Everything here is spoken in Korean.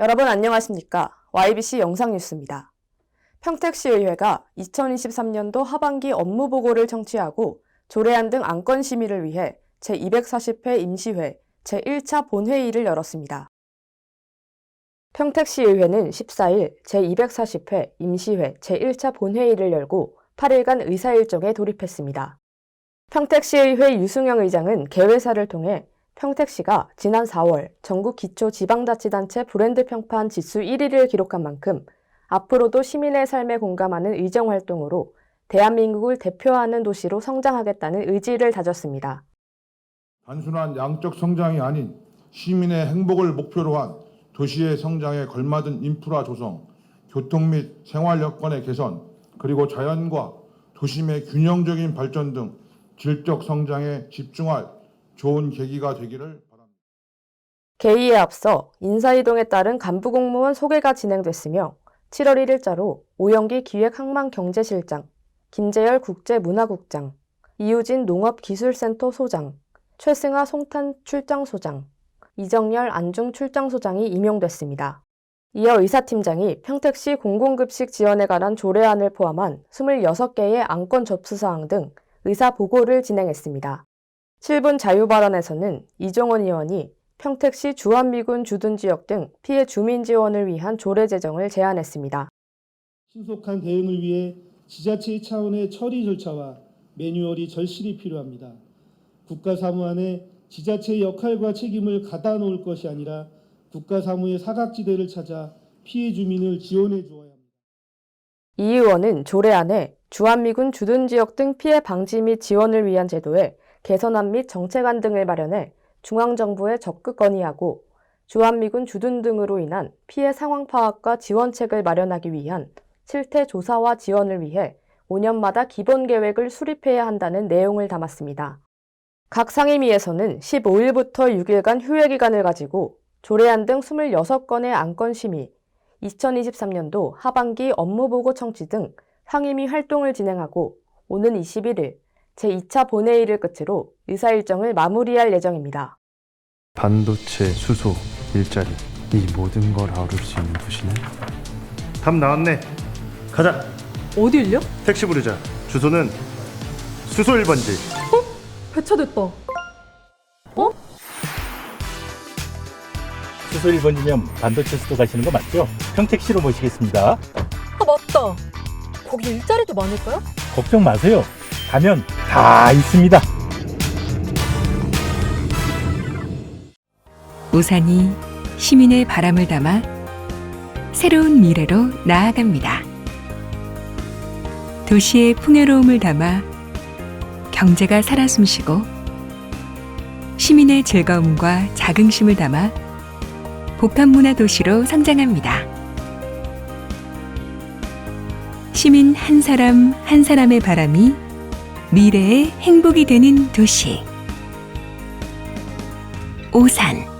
여러분 안녕하십니까? YBC 영상뉴스입니다. 평택시의회가 2023년도 하반기 업무 보고를 청취하고 조례안 등 안건 심의를 위해 제240회 임시회 제1차 본회의를 열었습니다. 평택시의회는 14일 제240회 임시회 제1차 본회의를 열고 8일간 의사일정에 돌입했습니다. 평택시의회 유승영 의장은 개회사를 통해 평택시가 지난 4월 전국 기초 지방자치단체 브랜드 평판 지수 1위를 기록한 만큼 앞으로도 시민의 삶에 공감하는 의정 활동으로 대한민국을 대표하는 도시로 성장하겠다는 의지를 다졌습니다. 단순한 양적 성장이 아닌 시민의 행복을 목표로 한 도시의 성장에 걸맞은 인프라 조성, 교통 및 생활 여건의 개선, 그리고 자연과 도심의 균형적인 발전 등 질적 성장에 집중할 좋은 계기가 되기를 바랍니다. 개의에 앞서 인사이동에 따른 간부 공무원 소개가 진행됐으며 7월 1일자로 오영기 기획항만경제실장, 김재열 국제문화국장, 이우진 농업기술센터 소장, 최승아 송탄 출장소장, 이정열 안중 출장소장이 임용됐습니다. 이어 의사팀장이 평택시 공공급식 지원에 관한 조례안을 포함한 26개의 안건 접수사항 등 의사 보고를 진행했습니다. 7분 자유발언에서는 이종원 의원이 평택시 주한미군 주둔 지역 등 피해 주민 지원을 위한 조례 제정을 제안했습니다. 신속한 대응을 위해 지자체 차원의 처리 절차와 매뉴얼이 절실히 필요합니다. 국가 사무 안에 지자체의 역할과 책임을 가다 놓을 것이 아니라 국가 사무의 사각지대를 찾아 피해 주민을 지원해 주어야 합니다. 이 의원은 조례안에 주한미군 주둔 지역 등 피해 방지 및 지원을 위한 제도에 개선안 및 정책안 등을 마련해 중앙정부에 적극 건의하고 주한미군 주둔 등으로 인한 피해 상황 파악과 지원책을 마련하기 위한 실태 조사와 지원을 위해 5년마다 기본 계획을 수립해야 한다는 내용을 담았습니다. 각 상임위에서는 15일부터 6일간 휴회 기간을 가지고 조례안 등 26건의 안건 심의, 2023년도 하반기 업무 보고 청취 등 상임위 활동을 진행하고 오는 21일 제2차 본회의를 끝으로 의사 일정을 마무리할 예정입니다. 반도체, 수소, 일자리 이 모든 걸 아우를 수 있는 도시는 답 나왔네 가자 어딜요? 택시 부르자 주소는 수소 1번지 회차됐다. 수소 1번이면 반도체 수도 가시는 거 맞죠? 평택시로 모시겠습니다. 아 맞다. 거기 일자리도 많을까요? 걱정 마세요. 가면 다 있습니다. 우산이 시민의 바람을 담아 새로운 미래로 나아갑니다. 도시의 풍요로움을 담아 경제가 살아 숨쉬고 시민의 즐거움과 자긍심을 담아 복합문화 도시로 성장합니다. 시민 한 사람 한 사람의 바람이 미래의 행복이 되는 도시. 오산